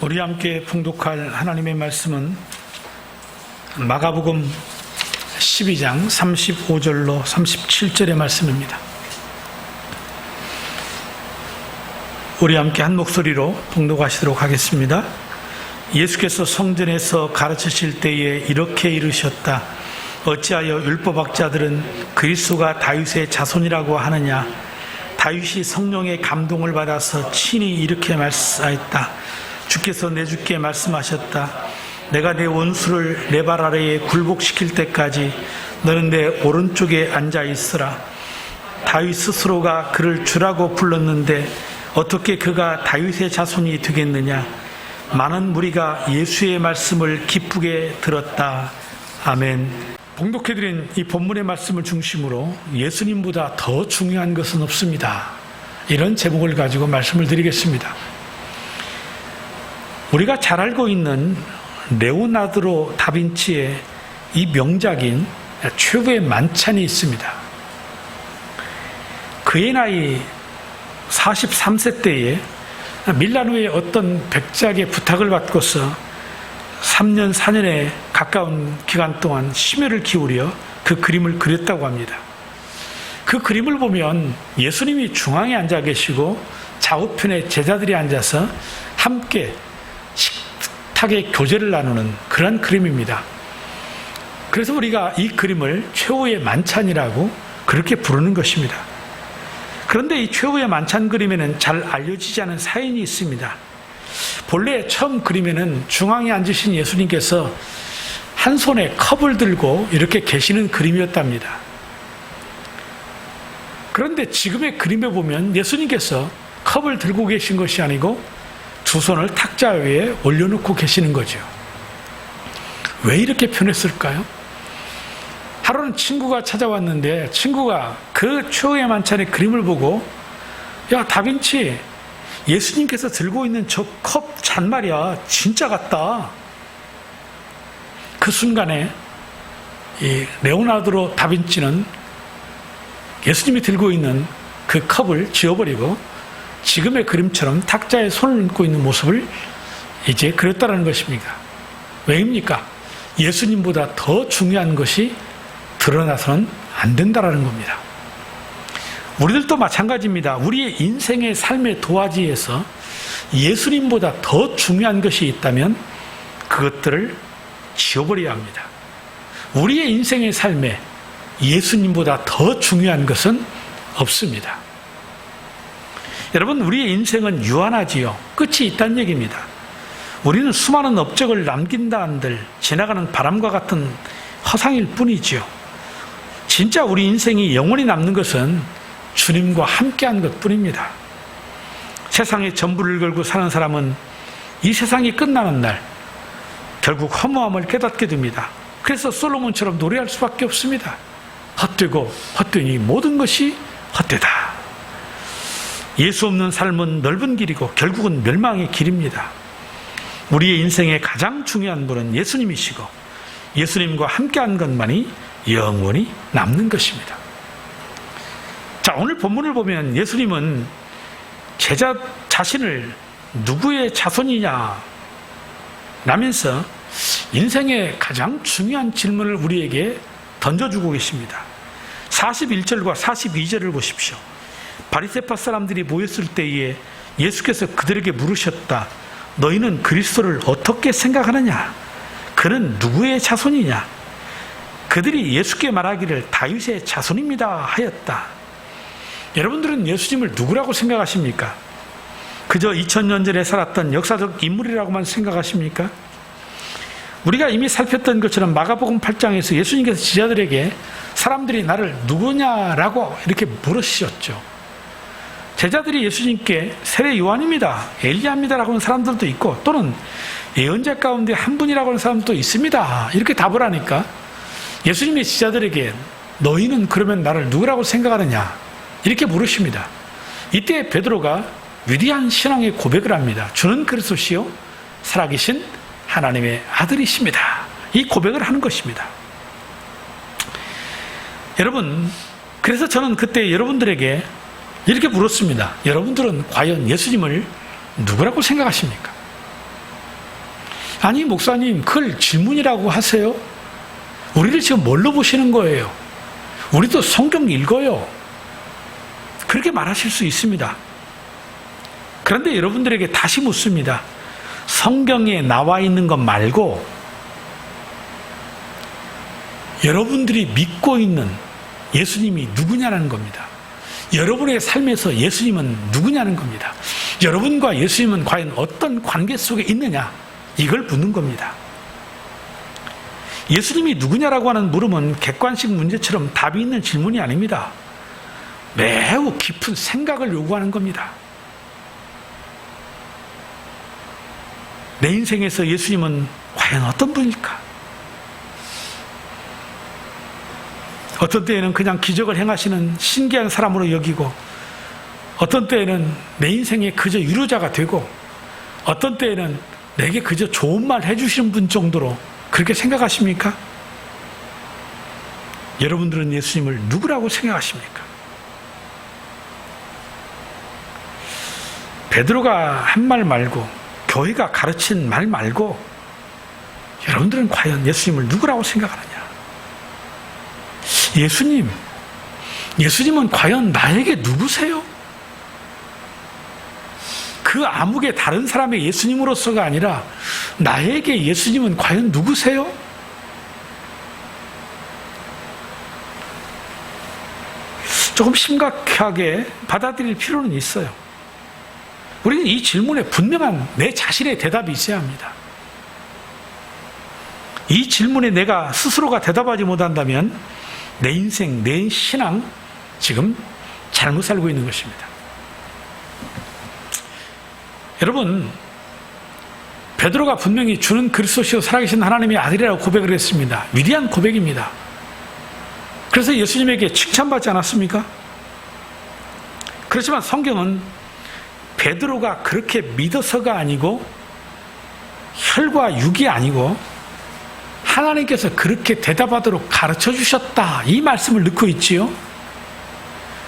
우리 함께 봉독할 하나님의 말씀은 마가복음 12장 35절로 37절의 말씀입니다. 우리 함께 한 목소리로 봉독하시도록 하겠습니다. 예수께서 성전에서 가르치실 때에 이렇게 이르셨다. 어찌하여 율법학자들은 그리스도가 다윗의 자손이라고 하느냐? 다윗이 성령의 감동을 받아서 친히 이렇게 말씀하였다. 주께서 내 주께 말씀하셨다. 내가 내 원수를 내 발 아래에 굴복시킬 때까지 너는 내 오른쪽에 앉아 있으라. 다윗 스스로가 그를 주라고 불렀는데 어떻게 그가 다윗의 자손이 되겠느냐? 많은 무리가 예수의 말씀을 기쁘게 들었다. 아멘. 봉독해드린 이 본문의 말씀을 중심으로 예수님보다 더 중요한 것은 없습니다. 이런 제목을 가지고 말씀을 드리겠습니다. 우리가 잘 알고 있는 레오나드로 다빈치의 이 명작인 최고의 만찬이 있습니다. 그의 나이 43세 때에 밀라노의 어떤 백작의 부탁을 받고서 3년, 4년에 가까운 기간 동안 심혈을 기울여 그 그림을 그렸다고 합니다. 그 그림을 보면 예수님이 중앙에 앉아 계시고 좌우편에 제자들이 앉아서 함께 식탁의 교제를 나누는 그런 그림입니다. 그래서 우리가 이 그림을 최후의 만찬이라고 그렇게 부르는 것입니다. 그런데 이 최후의 만찬 그림에는 잘 알려지지 않은 사연이 있습니다. 본래 처음 그림에는 중앙에 앉으신 예수님께서 한 손에 컵을 들고 이렇게 계시는 그림이었답니다. 그런데 지금의 그림에 보면 예수님께서 컵을 들고 계신 것이 아니고 두 손을 탁자 위에 올려놓고 계시는 거죠. 왜 이렇게 표현했을까요? 하루는 친구가 찾아왔는데 친구가 그 최후의 만찬의 그림을 보고 야 다빈치 예수님께서 들고 있는 저 컵 잔 말이야 진짜 같다. 그 순간에 이 레오나르도 다빈치는 예수님이 들고 있는 그 컵을 지워버리고 지금의 그림처럼 탁자에 손을 얹고 있는 모습을 이제 그렸다라는 것입니다. 왜입니까? 예수님보다 더 중요한 것이 드러나서는 안 된다라는 겁니다. 우리들도 마찬가지입니다. 우리의 인생의 삶의 도화지에서 예수님보다 더 중요한 것이 있다면 그것들을 지워버려야 합니다. 우리의 인생의 삶에 예수님보다 더 중요한 것은 없습니다. 여러분, 우리의 인생은 유한하지요. 끝이 있다는 얘기입니다. 우리는 수많은 업적을 남긴다 한들 지나가는 바람과 같은 허상일 뿐이지요. 진짜 우리 인생이 영원히 남는 것은 주님과 함께한 것 뿐입니다. 세상에 전부를 걸고 사는 사람은 이 세상이 끝나는 날 결국 허무함을 깨닫게 됩니다. 그래서 솔로몬처럼 노래할 수밖에 없습니다. 헛되고 헛되니 모든 것이 헛되다. 예수 없는 삶은 넓은 길이고 결국은 멸망의 길입니다. 우리의 인생의 가장 중요한 분은 예수님이시고 예수님과 함께한 것만이 영원히 남는 것입니다. 자, 오늘 본문을 보면 예수님은 제자 자신을 누구의 자손이냐 라면서 인생의 가장 중요한 질문을 우리에게 던져주고 계십니다. 41절과 42절을 보십시오. 바리세파 사람들이 모였을 때에 예수께서 그들에게 물으셨다. 너희는 그리스도를 어떻게 생각하느냐? 그는 누구의 자손이냐? 그들이 예수께 말하기를 다윗의 자손입니다 하였다. 여러분들은 예수님을 누구라고 생각하십니까? 그저 2000년 전에 살았던 역사적 인물이라고만 생각하십니까? 우리가 이미 살폈던 것처럼 마가복음 8장에서 예수님께서 지자들에게 사람들이 나를 누구냐라고 이렇게 물으셨죠. 제자들이 예수님께 세례 요한입니다. 엘리야입니다라고 하는 사람들도 있고 또는 예언자 가운데 한 분이라고 하는 사람도 있습니다. 이렇게 답을 하니까 예수님의 지자들에게 너희는 그러면 나를 누구라고 생각하느냐? 이렇게 물으십니다. 이때 베드로가 위대한 신앙의 고백을 합니다. 주는 그리스도시요 살아계신 하나님의 아들이십니다. 이 고백을 하는 것입니다. 여러분, 그래서 저는 그때 여러분들에게 이렇게 물었습니다. 여러분들은 과연 예수님을 누구라고 생각하십니까? 아니, 목사님, 그걸 질문이라고 하세요? 우리를 지금 뭘로 보시는 거예요? 우리도 성경 읽어요. 그렇게 말하실 수 있습니다. 그런데 여러분들에게 다시 묻습니다. 성경에 나와 있는 것 말고 여러분들이 믿고 있는 예수님이 누구냐는 겁니다. 여러분의 삶에서 예수님은 누구냐는 겁니다. 여러분과 예수님은 과연 어떤 관계 속에 있느냐? 이걸 묻는 겁니다. 예수님이 누구냐라고 하는 물음은 객관식 문제처럼 답이 있는 질문이 아닙니다. 매우 깊은 생각을 요구하는 겁니다. 내 인생에서 예수님은 과연 어떤 분일까? 어떤 때에는 그냥 기적을 행하시는 신기한 사람으로 여기고, 어떤 때에는 내 인생의 그저 유료자가 되고, 어떤 때에는 내게 그저 좋은 말 해주시는 분 정도로 그렇게 생각하십니까? 여러분들은 예수님을 누구라고 생각하십니까? 베드로가 한 말 말고 교회가 가르친 말 말고 여러분들은 과연 예수님을 누구라고 생각하느냐? 예수님, 예수님은 과연 나에게 누구세요? 그 아무개 다른 사람의 예수님으로서가 아니라 나에게 예수님은 과연 누구세요? 조금 심각하게 받아들일 필요는 있어요. 우리는 이 질문에 분명한 내 자신의 대답이 있어야 합니다. 이 질문에 내가 스스로가 대답하지 못한다면 내 인생, 내 신앙 지금 잘못 살고 있는 것입니다. 여러분, 베드로가 분명히 주는 그리스도시요 살아계신 하나님의 아들이라고 고백을 했습니다. 위대한 고백입니다. 그래서 예수님에게 칭찬받지 않았습니까? 그렇지만 성경은 베드로가 그렇게 믿어서가 아니고 혈과 육이 아니고 하나님께서 그렇게 대답하도록 가르쳐 주셨다. 이 말씀을 넣고 있지요.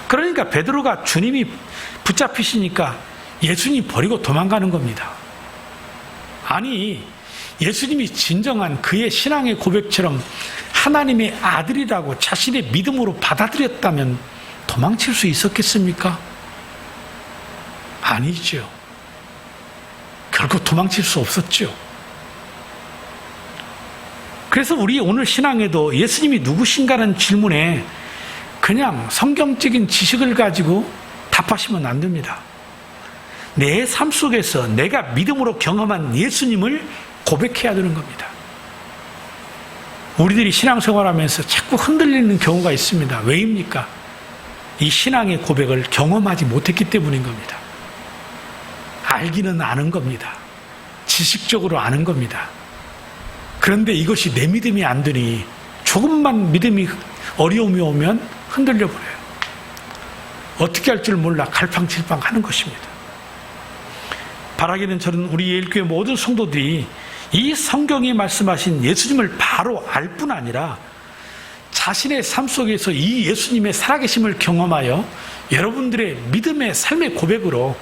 그러니까 베드로가 주님이 붙잡히시니까 예수님 버리고 도망가는 겁니다. 아니, 예수님이 진정한 그의 신앙의 고백처럼 하나님의 아들이라고 자신의 믿음으로 받아들였다면 도망칠 수 있었겠습니까? 아니죠. 결국 도망칠 수 없었죠. 그래서 우리 오늘 신앙에도 예수님이 누구신가는 질문에 그냥 성경적인 지식을 가지고 답하시면 안 됩니다. 내 삶 속에서 내가 믿음으로 경험한 예수님을 고백해야 되는 겁니다. 우리들이 신앙생활하면서 자꾸 흔들리는 경우가 있습니다. 왜입니까? 이 신앙의 고백을 경험하지 못했기 때문인 겁니다. 알기는 아는 겁니다. 지식적으로 아는 겁니다. 그런데 이것이 내 믿음이 안 되니 조금만 믿음이 어려움이 오면 흔들려 버려요. 어떻게 할 줄 몰라 갈팡질팡 하는 것입니다. 바라기는 저는 우리 예일교회 모든 성도들이 이 성경이 말씀하신 예수님을 바로 알 뿐 아니라 자신의 삶 속에서 이 예수님의 살아계심을 경험하여 여러분들의 믿음의 삶의 고백으로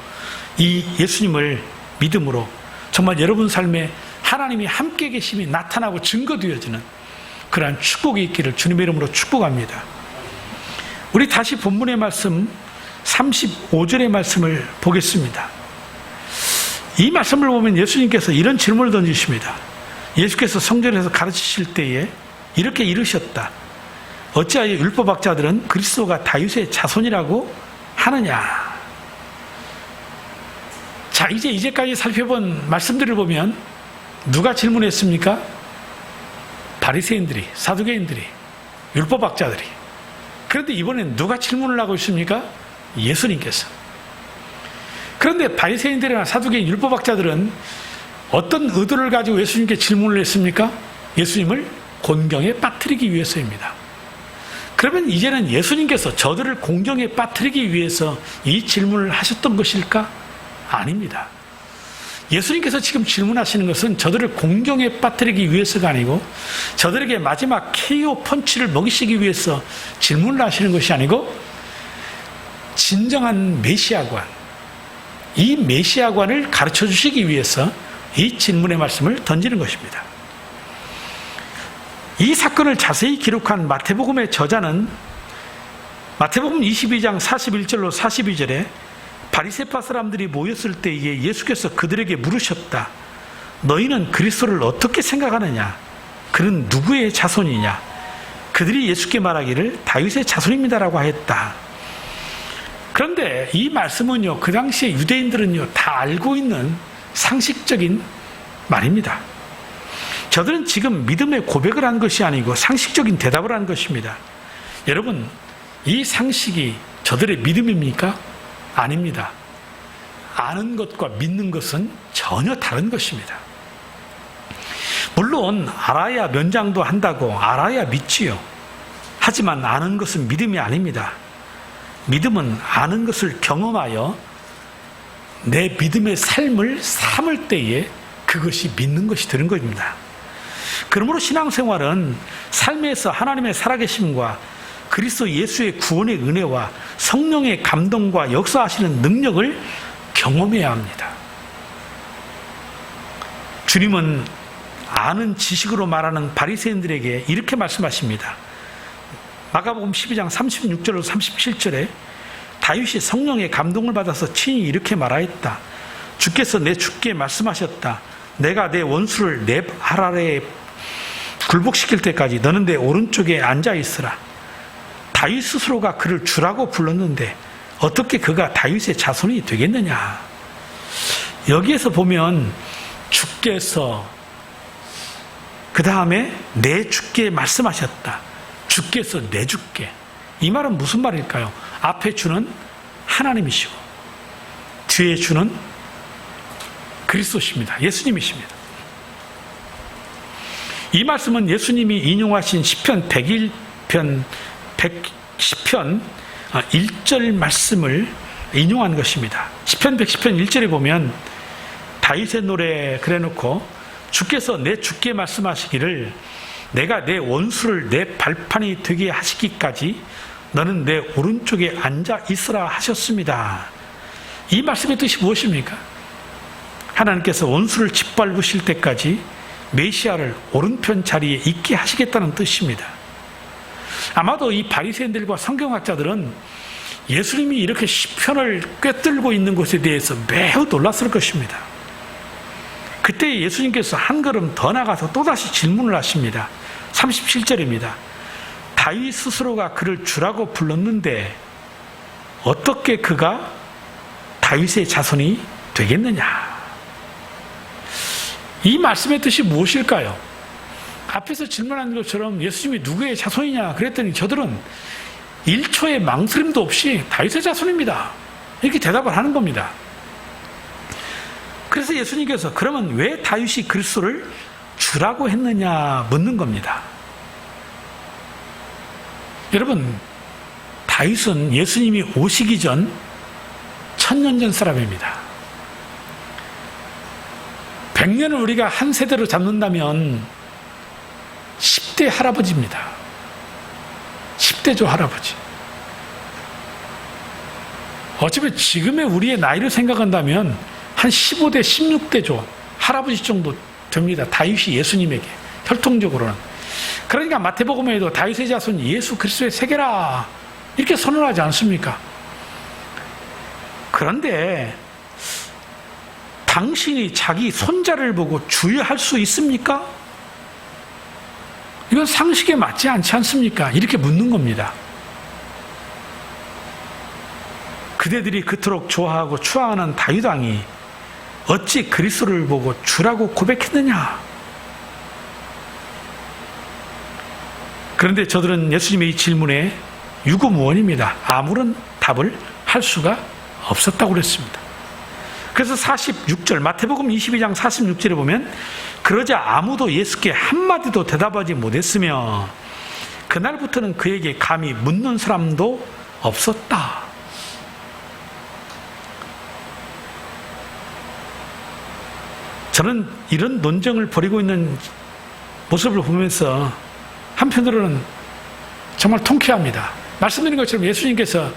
이 예수님을 믿음으로 정말 여러분 삶에 하나님이 함께 계심이 나타나고 증거되어지는 그러한 축복이 있기를 주님의 이름으로 축복합니다. 우리 다시 본문의 말씀 35절의 말씀을 보겠습니다. 이 말씀을 보면 예수님께서 이런 질문을 던지십니다. 예수께서 성전에서 가르치실 때에 이렇게 이르셨다. 어찌하여 율법학자들은 그리스도가 다윗의 자손이라고 하느냐? 자, 이제 이제까지 살펴본 말씀들을 보면 누가 질문했습니까? 바리새인들이, 사두개인들이, 율법학자들이. 그런데 이번엔 누가 질문을 하고 있습니까? 예수님께서. 그런데 바리새인들이나 사두개인 율법학자들은 어떤 의도를 가지고 예수님께 질문을 했습니까? 예수님을 곤경에 빠뜨리기 위해서입니다. 그러면 이제는 예수님께서 저들을 공경에 빠뜨리기 위해서 이 질문을 하셨던 것일까? 아닙니다. 예수님께서 지금 질문하시는 것은 저들을 공경에 빠뜨리기 위해서가 아니고 저들에게 마지막 KO 펀치를 먹이시기 위해서 질문을 하시는 것이 아니고 진정한 메시아관, 이 메시아관을 가르쳐 주시기 위해서 이 질문의 말씀을 던지는 것입니다. 이 사건을 자세히 기록한 마태복음의 저자는 마태복음 22장 41절로 42절에 바리새파 사람들이 모였을 때에 예수께서 그들에게 물으셨다. 너희는 그리스도를 어떻게 생각하느냐? 그는 누구의 자손이냐? 그들이 예수께 말하기를 다윗의 자손입니다라고 하였다. 그런데 이 말씀은요, 그 당시에 유대인들은요, 다 알고 있는 상식적인 말입니다. 저들은 지금 믿음의 고백을 한 것이 아니고 상식적인 대답을 한 것입니다. 여러분, 이 상식이 저들의 믿음입니까? 아닙니다. 아는 것과 믿는 것은 전혀 다른 것입니다. 물론 알아야 면장도 한다고 알아야 믿지요. 하지만 아는 것은 믿음이 아닙니다. 믿음은 아는 것을 경험하여 내 믿음의 삶을 삼을 때에 그것이 믿는 것이 되는 것입니다. 그러므로 신앙생활은 삶에서 하나님의 살아계심과 그리스도 예수의 구원의 은혜와 성령의 감동과 역사하시는 능력을 경험해야 합니다. 주님은 아는 지식으로 말하는 바리새인들에게 이렇게 말씀하십니다. 마가복음 12장 36절로 37절에 다윗이 성령의 감동을 받아서 친히 이렇게 말하였다. 주께서 내 주께 말씀하셨다. 내가 내 원수를 내 발 아래에 굴복시킬 때까지 너는 내 오른쪽에 앉아 있으라. 다윗 스스로가 그를 주라고 불렀는데 어떻게 그가 다윗의 자손이 되겠느냐? 여기에서 보면 주께서 그 다음에 내 주께 말씀하셨다. 주께서 내 주께. 이 말은 무슨 말일까요? 앞에 주는 하나님이시고 뒤에 주는 그리스도십니다. 예수님이십니다. 이 말씀은 예수님이 인용하신 시편 101편 110편 1절 말씀을 인용한 것입니다. 시편 110편 1절에 보면 다윗의 노래 그래 놓고 주께서 내 주께 말씀하시기를 내가 내 원수를 내 발판이 되게 하시기까지 너는 내 오른쪽에 앉아 있으라 하셨습니다. 이 말씀의 뜻이 무엇입니까? 하나님께서 원수를 짓밟으실 때까지 메시아를 오른편 자리에 있게 하시겠다는 뜻입니다. 아마도 이 바리새인들과 성경학자들은 예수님이 이렇게 시편을 꿰뚫고 있는 것에 대해서 매우 놀랐을 것입니다. 그때 예수님께서 한 걸음 더 나가서 또다시 질문을 하십니다. 37절입니다. 다윗 스스로가 그를 주라고 불렀는데 어떻게 그가 다윗의 자손이 되겠느냐? 이 말씀의 뜻이 무엇일까요? 앞에서 질문한 것처럼 예수님이 누구의 자손이냐 그랬더니 저들은 1초의 망설임도 없이 다윗의 자손입니다. 이렇게 대답을 하는 겁니다. 그래서 예수님께서 그러면 왜 다윗이 그리스도를 주라고 했느냐 묻는 겁니다. 여러분, 다윗은 예수님이 오시기 전 천년 전 사람입니다. 100년을 우리가 한 세대로 잡는다면 10대 할아버지입니다. 10대조 할아버지. 어쩌면 지금의 우리의 나이를 생각한다면 한 15대, 16대조 할아버지 정도 됩니다. 다윗이 예수님에게 혈통적으로는. 그러니까 마태복음에도 다윗의 자손 예수 그리스도의 세계라 이렇게 선언하지 않습니까? 그런데 당신이 자기 손자를 보고 주의할 수 있습니까? 이건 상식에 맞지 않지 않습니까? 이렇게 묻는 겁니다. 그대들이 그토록 좋아하고 추앙하는 다윗 왕이 어찌 그리스도를 보고 주라고 고백했느냐? 그런데 저들은 예수님의 이 질문에 유구무원입니다. 아무런 답을 할 수가 없었다고 그랬습니다. 그래서 46절 마태복음 22장 46절에 보면 그러자 아무도 예수께 한마디도 대답하지 못했으며 그날부터는 그에게 감히 묻는 사람도 없었다. 저는 이런 논쟁을 벌이고 있는 모습을 보면서 한편으로는 정말 통쾌합니다. 말씀드린 것처럼 예수님께서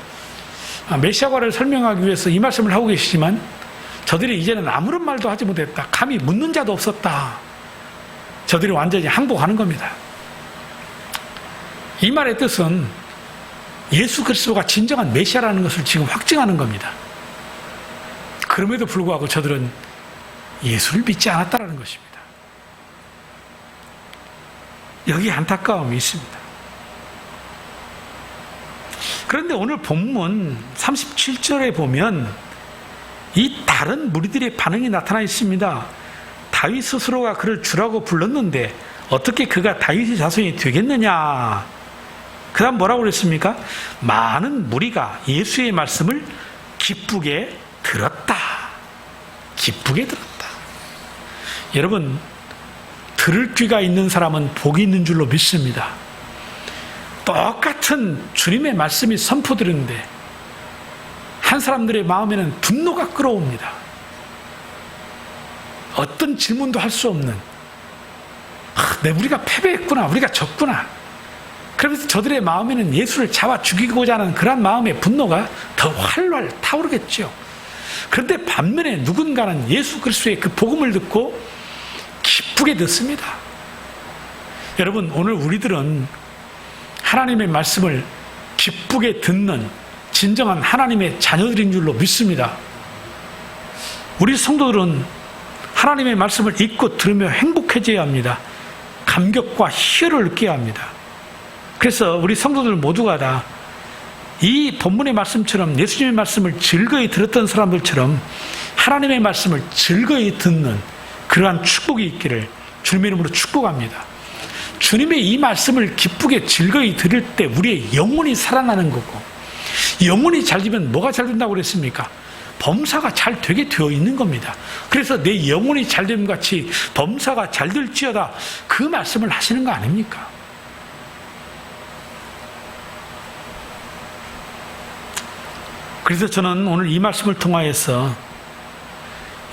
메시아과를 설명하기 위해서 이 말씀을 하고 계시지만 저들이 이제는 아무런 말도 하지 못했다. 감히 묻는 자도 없었다. 저들이 완전히 항복하는 겁니다. 이 말의 뜻은 예수 그리스도가 진정한 메시아라는 것을 지금 확증하는 겁니다. 그럼에도 불구하고 저들은 예수를 믿지 않았다는 것입니다. 여기 안타까움이 있습니다. 그런데 오늘 본문 37절에 보면 이 다른 무리들의 반응이 나타나 있습니다. 다윗 스스로가 그를 주라고 불렀는데 어떻게 그가 다윗의 자손이 되겠느냐? 그 다음 뭐라고 그랬습니까? 많은 무리가 예수의 말씀을 기쁘게 들었다. 기쁘게 들었다. 여러분, 들을 귀가 있는 사람은 복이 있는 줄로 믿습니다. 똑같은 주님의 말씀이 선포되는데 한 사람들의 마음에는 분노가 끌어옵니다. 어떤 질문도 할 수 없는 아, 내 우리가 패배했구나 우리가 졌구나 그러면서 저들의 마음에는 예수를 잡아 죽이고자 하는 그러한 마음의 분노가 더 활활 타오르겠죠. 그런데 반면에 누군가는 예수 그리스도의 그 복음을 듣고 기쁘게 듣습니다. 여러분 오늘 우리들은 하나님의 말씀을 기쁘게 듣는 진정한 하나님의 자녀들인 줄로 믿습니다. 우리 성도들은 하나님의 말씀을 읽고 들으며 행복해져야 합니다. 감격과 희열을 느껴야 합니다. 그래서 우리 성도들 모두가 다 이 본문의 말씀처럼 예수님의 말씀을 즐거이 들었던 사람들처럼 하나님의 말씀을 즐거이 듣는 그러한 축복이 있기를 주님의 이름으로 축복합니다. 주님의 이 말씀을 기쁘게 즐거이 들을 때 우리의 영혼이 살아나는 거고 영혼이 잘 되면 뭐가 잘 된다고 그랬습니까? 범사가 잘 되게 되어 있는 겁니다. 그래서 내 영혼이 잘됨 같이 범사가 잘 될지어다 그 말씀을 하시는 거 아닙니까? 그래서 저는 오늘 이 말씀을 통하여서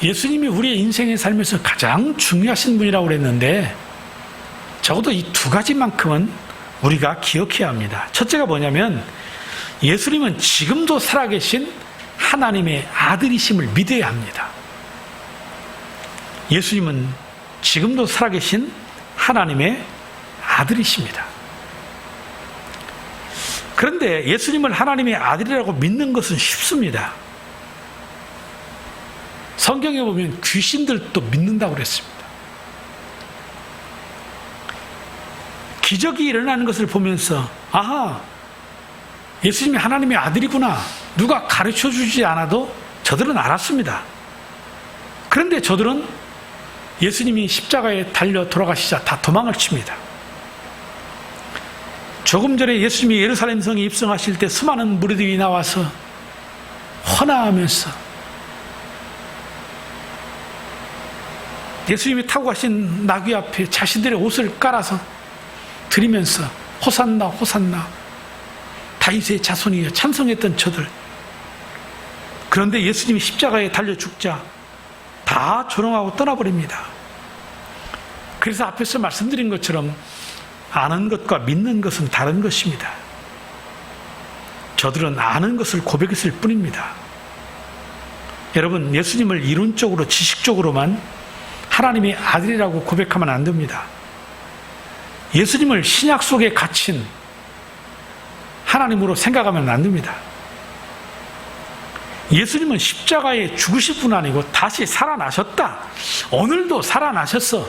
예수님이 우리의 인생의 삶에서 가장 중요하신 분이라고 그랬는데 적어도 이 두 가지만큼은 우리가 기억해야 합니다. 첫째가 뭐냐면 예수님은 지금도 살아계신 하나님의 아들이심을 믿어야 합니다. 예수님은 지금도 살아계신 하나님의 아들이십니다. 그런데 예수님을 하나님의 아들이라고 믿는 것은 쉽습니다. 성경에 보면 귀신들도 믿는다고 그랬습니다. 기적이 일어나는 것을 보면서 아하 예수님이 하나님의 아들이구나 누가 가르쳐 주지 않아도 저들은 알았습니다. 그런데 저들은 예수님이 십자가에 달려 돌아가시자 다 도망을 칩니다. 조금 전에 예수님이 예루살렘 성에 입성하실 때 수많은 무리들이 나와서 헌화하면서 예수님이 타고 가신 나귀 앞에 자신들의 옷을 깔아서 드리면서 호산나 호산나 다윗의 자손이여 찬송했던 저들 그런데 예수님이 십자가에 달려 죽자 다 조롱하고 떠나버립니다. 그래서 앞에서 말씀드린 것처럼 아는 것과 믿는 것은 다른 것입니다. 저들은 아는 것을 고백했을 뿐입니다. 여러분, 예수님을 이론적으로, 지식적으로만 하나님의 아들이라고 고백하면 안 됩니다. 예수님을 신약 속에 갇힌 하나님으로 생각하면 안 됩니다. 예수님은 십자가에 죽으실 뿐 아니고 다시 살아나셨다. 오늘도 살아나셨어.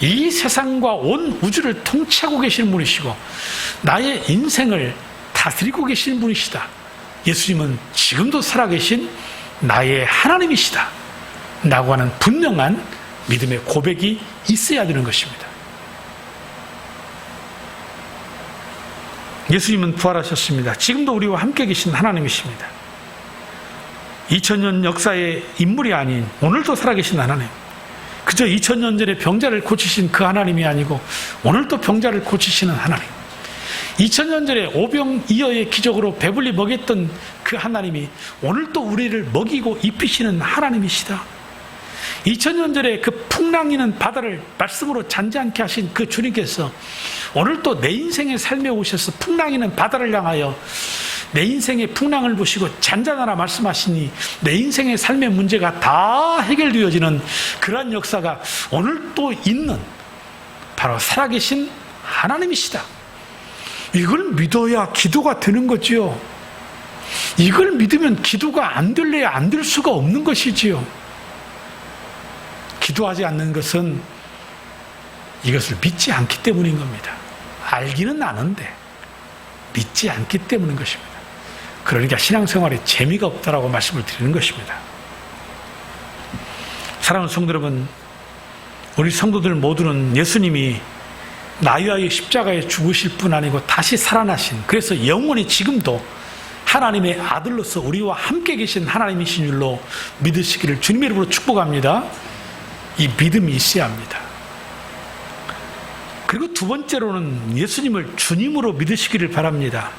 이 세상과 온 우주를 통치하고 계시는 분이시고 나의 인생을 다스리고 계시는 분이시다. 예수님은 지금도 살아계신 나의 하나님이시다. 라고 하는 분명한 믿음의 고백이 있어야 되는 것입니다. 예수님은 부활하셨습니다. 지금도 우리와 함께 계신 하나님이십니다. 2000년 역사의 인물이 아닌 오늘도 살아계신 하나님. 그저 2000년 전에 병자를 고치신 그 하나님이 아니고 오늘도 병자를 고치시는 하나님. 2000년 전에 오병이어의 기적으로 배불리 먹였던 그 하나님이 오늘도 우리를 먹이고 입히시는 하나님이시다. 2000년 전에 그 풍랑이는 바다를 말씀으로 잔지않게 하신 그 주님께서 오늘 또 내 인생의 삶에 오셔서 풍랑이는 바다를 향하여 내 인생의 풍랑을 보시고 잔잔하라 말씀하시니 내 인생의 삶의 문제가 다 해결되어지는 그러한 역사가 오늘 또 있는 바로 살아계신 하나님이시다. 이걸 믿어야 기도가 되는 거지요. 이걸 믿으면 기도가 안 될래야 안 될 수가 없는 것이지요. 기도하지 않는 것은 이것을 믿지 않기 때문인 겁니다. 알기는 아는데 믿지 않기 때문인 것입니다. 그러니까 신앙생활에 재미가 없다라고 말씀을 드리는 것입니다. 사랑하는 성도 여러분, 우리 성도들 모두는 예수님이 나위하여 십자가에 죽으실 뿐 아니고 다시 살아나신 그래서 영원히 지금도 하나님의 아들로서 우리와 함께 계신 하나님이신 줄로 믿으시기를 주님의 이름으로 축복합니다. 이 믿음이 있어야 합니다. 그리고 두 번째로는 예수님을 주님으로 믿으시기를 바랍니다.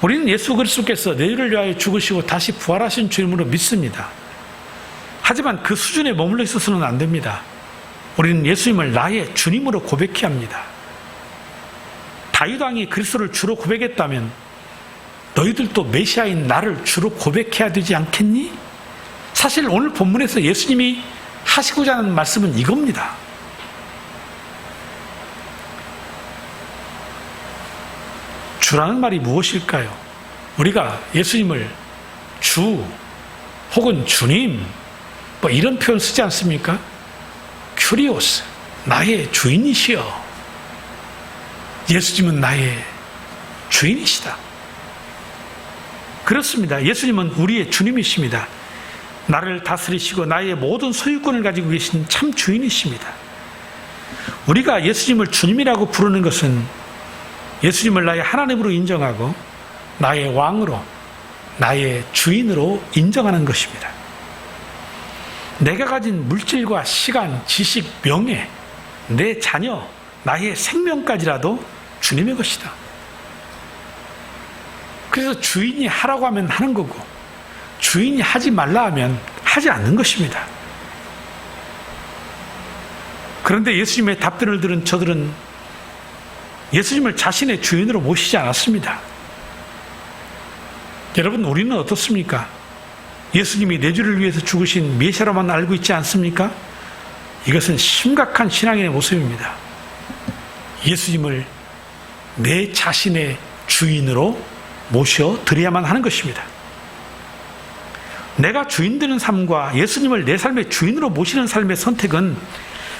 우리는 예수 그리스도께서 내일을 위하여 죽으시고 다시 부활하신 주님으로 믿습니다. 하지만 그 수준에 머물러 있어서는 안 됩니다. 우리는 예수님을 나의 주님으로 고백해야 합니다. 다윗 왕이 그리스도를 주로 고백했다면 너희들도 메시아인 나를 주로 고백해야 되지 않겠니? 사실 오늘 본문에서 예수님이 하시고자 하는 말씀은 이겁니다. 주라는 말이 무엇일까요? 우리가 예수님을 주 혹은 주님 뭐 이런 표현 쓰지 않습니까? 큐리오스 나의 주인이시여 예수님은 나의 주인이시다. 그렇습니다. 예수님은 우리의 주님이십니다. 나를 다스리시고 나의 모든 소유권을 가지고 계신 참 주인이십니다. 우리가 예수님을 주님이라고 부르는 것은 예수님을 나의 하나님으로 인정하고 나의 왕으로 나의 주인으로 인정하는 것입니다. 내가 가진 물질과 시간, 지식, 명예, 내 자녀, 나의 생명까지라도 주님의 것이다. 그래서 주인이 하라고 하면 하는 거고, 주인이 하지 말라 하면 하지 않는 것입니다. 그런데 예수님의 답변을 들은 저들은 예수님을 자신의 주인으로 모시지 않았습니다. 여러분, 우리는 어떻습니까? 예수님이 내 주를 위해서 죽으신 메시아로만 알고 있지 않습니까? 이것은 심각한 신앙의 모습입니다. 예수님을 내 자신의 주인으로 모셔 드려야만 하는 것입니다. 내가 주인 되는 삶과 예수님을 내 삶의 주인으로 모시는 삶의 선택은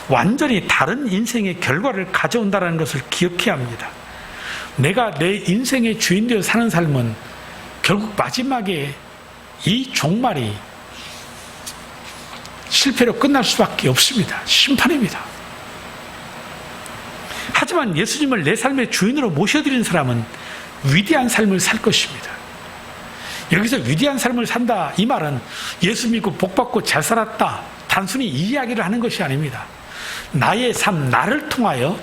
완전히 다른 인생의 결과를 가져온다는 것을 기억해야 합니다. 내가 내 인생의 주인 되어 사는 삶은 결국 마지막에 이 종말이 실패로 끝날 수밖에 없습니다. 심판입니다. 하지만 예수님을 내 삶의 주인으로 모셔드린 사람은 위대한 삶을 살 것입니다. 여기서 위대한 삶을 산다 이 말은 예수 믿고 복 받고 잘 살았다 단순히 이 이야기를 하는 것이 아닙니다. 나의 삶 나를 통하여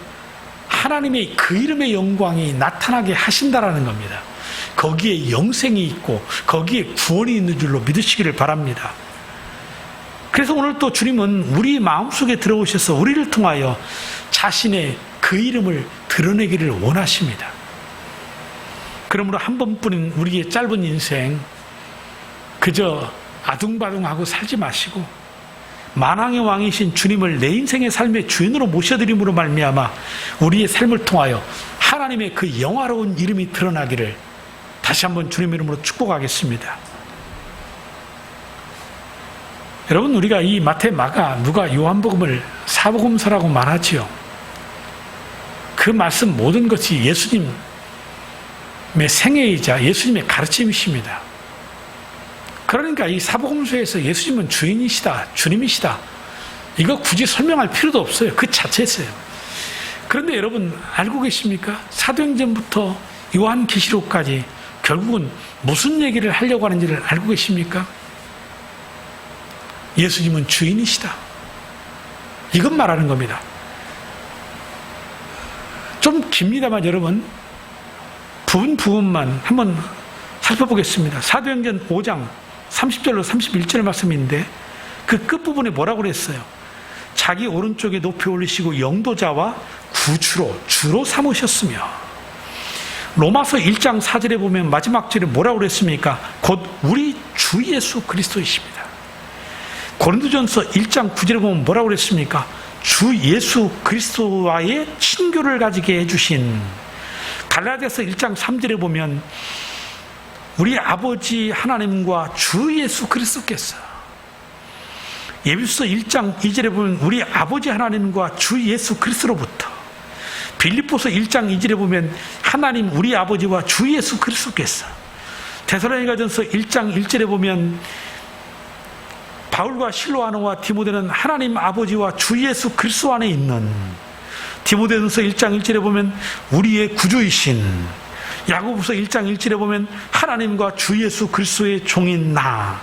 하나님의 그 이름의 영광이 나타나게 하신다라는 겁니다. 거기에 영생이 있고 거기에 구원이 있는 줄로 믿으시기를 바랍니다. 그래서 오늘 또 주님은 우리 마음속에 들어오셔서 우리를 통하여 자신의 그 이름을 드러내기를 원하십니다. 그러므로 한 번뿐인 우리의 짧은 인생 그저 아둥바둥하고 살지 마시고 만왕의 왕이신 주님을 내 인생의 삶의 주인으로 모셔드림으로 말미암아 우리의 삶을 통하여 하나님의 그 영화로운 이름이 드러나기를 다시 한번 주님 이름으로 축복하겠습니다. 여러분 우리가 이 마태, 마가, 누가 요한복음을 사복음서라고 말하지요. 그 말씀 모든 것이 예수님의 생애이자 예수님의 가르침이십니다. 그러니까 이 사복음서에서 예수님은 주인이시다, 주님이시다. 이거 굳이 설명할 필요도 없어요. 그 자체였어요. 그런데 여러분 알고 계십니까? 사도행전부터 요한계시록까지 결국은 무슨 얘기를 하려고 하는지를 알고 계십니까? 예수님은 주인이시다. 이것 말하는 겁니다. 좀 깁니다만 여러분 부분 부분만 한번 살펴보겠습니다. 사도행전 5장 30절로 31절 말씀인데 그 끝부분에 뭐라고 그랬어요? 자기 오른쪽에 높이 올리시고 영도자와 구주로 주로 삼으셨으며 로마서 1장 4절에 보면 마지막 절에 뭐라고 그랬습니까? 곧 우리 주 예수 그리스도이십니다. 고린도전서 1장 9절에 보면 뭐라고 그랬습니까? 주 예수 그리스도와의 친교를 가지게 해주신 갈라디아서 1장 3절에 보면 우리 아버지 하나님과 주 예수 그리스도께서 예비서 1장 2절에 보면 우리 아버지 하나님과 주 예수 그리스도로부터 빌립보서 1장 2절에 보면 하나님 우리 아버지와 주 예수 그리스도께서 데살로니가전서 1장 1절에 보면 바울과 실로아노와 디모데는 하나님 아버지와 주 예수 그리스도 안에 있는 디모데전서 1장 1절에 보면 우리의 구주이신 야고보서 1장 1절에 보면 하나님과 주 예수 그리스도의 종인 나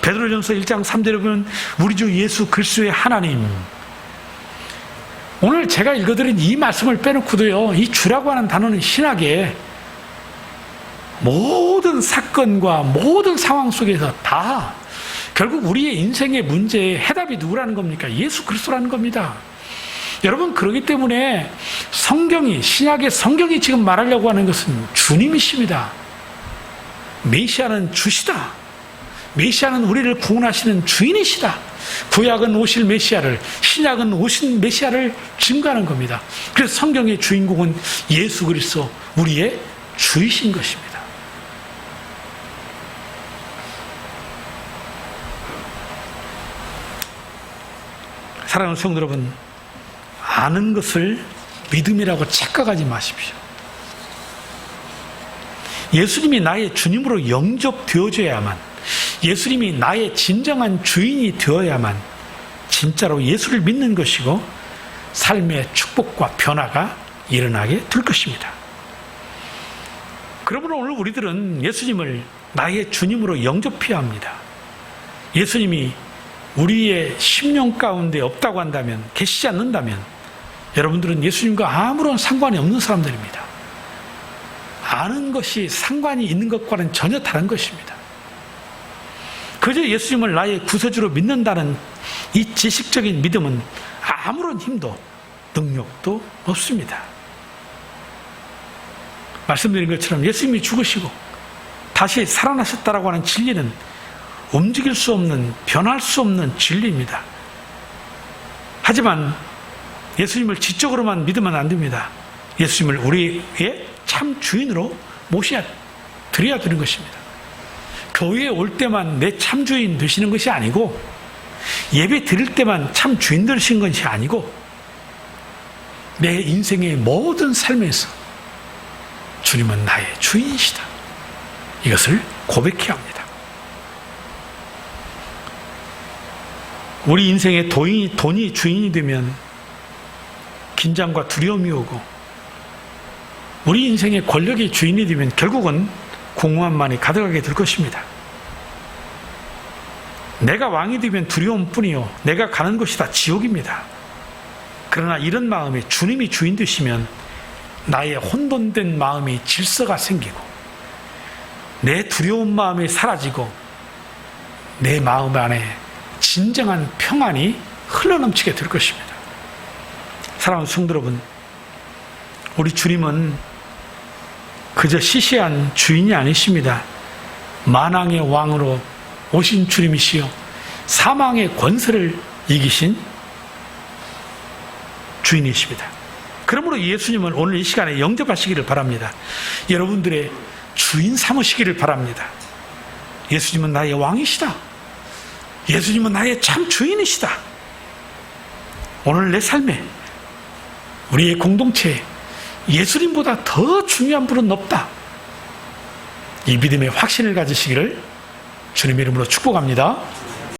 베드로전서 1장 3절에 보면 우리 주 예수 그리스도의 하나님 오늘 제가 읽어드린 이 말씀을 빼놓고도요 이 주라고 하는 단어는 신학에 모든 사건과 모든 상황 속에서 다 결국 우리의 인생의 문제의 해답이 누구라는 겁니까? 예수 그리스도라는 겁니다. 여러분 그러기 때문에 성경이 신약의 성경이 지금 말하려고 하는 것은 주님이십니다. 메시아는 주시다. 메시아는 우리를 구원하시는 주인이시다. 구약은 오실 메시아를 신약은 오신 메시아를 증거하는 겁니다. 그래서 성경의 주인공은 예수 그리스도 우리의 주이신 것입니다. 사랑하는 성도 여러분, 아는 것을 믿음이라고 착각하지 마십시오. 예수님이 나의 주님으로 영접되어져야만, 예수님이 나의 진정한 주인이 되어야만, 진짜로 예수를 믿는 것이고, 삶의 축복과 변화가 일어나게 될 것입니다. 그러므로 오늘 우리들은 예수님을 나의 주님으로 영접해야 합니다. 예수님이 우리의 심령 가운데 없다고 한다면, 계시지 않는다면, 여러분들은 예수님과 아무런 상관이 없는 사람들입니다. 아는 것이 상관이 있는 것과는 전혀 다른 것입니다. 그저 예수님을 나의 구세주로 믿는다는 이 지식적인 믿음은 아무런 힘도 능력도 없습니다. 말씀드린 것처럼 예수님이 죽으시고 다시 살아나셨다라고 하는 진리는 움직일 수 없는, 변할 수 없는 진리입니다. 하지만 예수님을 지적으로만 믿으면 안 됩니다. 예수님을 우리의 참 주인으로 모셔야 드려야 되는 것입니다. 교회에 올 때만 내 참 주인 되시는 것이 아니고 예배 드릴 때만 참 주인 되시는 것이 아니고 내 인생의 모든 삶에서 주님은 나의 주인이시다. 이것을 고백해야 합니다. 우리 인생의 돈이, 돈이 주인이 되면 긴장과 두려움이 오고 우리 인생의 권력이 주인이 되면 결국은 공허함만이 가득하게 될 것입니다. 내가 왕이 되면 두려움뿐이요. 내가 가는 곳이 다 지옥입니다. 그러나 이런 마음에 주님이 주인 되시면 나의 혼돈된 마음이 질서가 생기고 내 두려운 마음이 사라지고 내 마음 안에 진정한 평안이 흘러넘치게 될 것입니다. 사랑하는 성도 여러분, 우리 주님은 그저 시시한 주인이 아니십니다. 만왕의 왕으로 오신 주님이시요. 사망의 권세를 이기신 주인이십니다. 그러므로 예수님을 오늘 이 시간에 영접하시기를 바랍니다. 여러분들의 주인 삼으시기를 바랍니다. 예수님은 나의 왕이시다. 예수님은 나의 참 주인이시다. 오늘 내 삶에 우리의 공동체에 예수님보다 더 중요한 분은 없다. 이 믿음의 확신을 가지시기를 주님의 이름으로 축복합니다.